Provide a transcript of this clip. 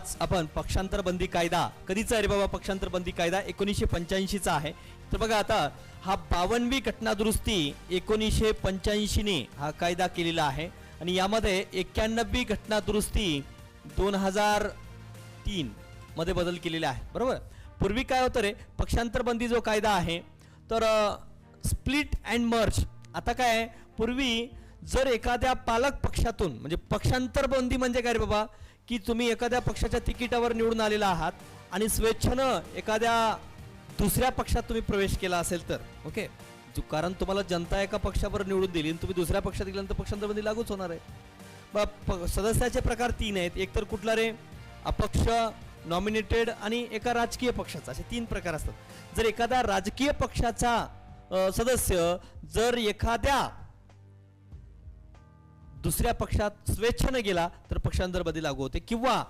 आज आपण पक्षांतर बंदी कायदा कधीचा अरे बाबा पक्षांतर बंदी कायदा? एकोणीसशे पंच्याऐंशीचा आहे. तर बघा आता हा बावनवी घटना दुरुस्ती एकोणीसशे पंच्याऐंशीने हा कायदा केलेला आहे. आणि यामध्ये एक्क्याण्णवी घटनादुरुस्ती दोन हजार तीन मध्ये बदल केलेले आहे. बरोबर? पूर्वी काय होतं रे? पक्षांतर बंदी जो कायदा आहे तर स्प्लिट अँड मर्ज. आता काय आहे? पूर्वी जर एखाद्या पालक पक्षातून म्हणजे पक्षांतर बंदी म्हणजे काय रे बाबा? की तुम्ही एखाद्या पक्षाच्या तिकिटावर निवडून आलेला आहात आणि स्वेच्छेनं एखाद्या दुसऱ्या पक्षात तुम्ही प्रवेश केला असेल तर ओके कारण तुम्हाला जनता एका पक्षावर निवडून दिली आणि तुम्ही दुसऱ्या पक्षात गेल्यानंतर पक्षांतर बंदी लागूच होणार आहे. प- सदस्याचे प्रकार तीन आहेत. एक तर कुठला रे? अपक्ष नॉमिनेटेड आणि एका राजकीय पक्षाचा. असे तीन प्रकार असतात. जर एखाद्या राजकीय पक्षाचा सदस्य जर एखाद्या दुसऱ्या पक्षात स्वेच्छेनं गेला तर पक्षांतर बदली लागू होते. किंवा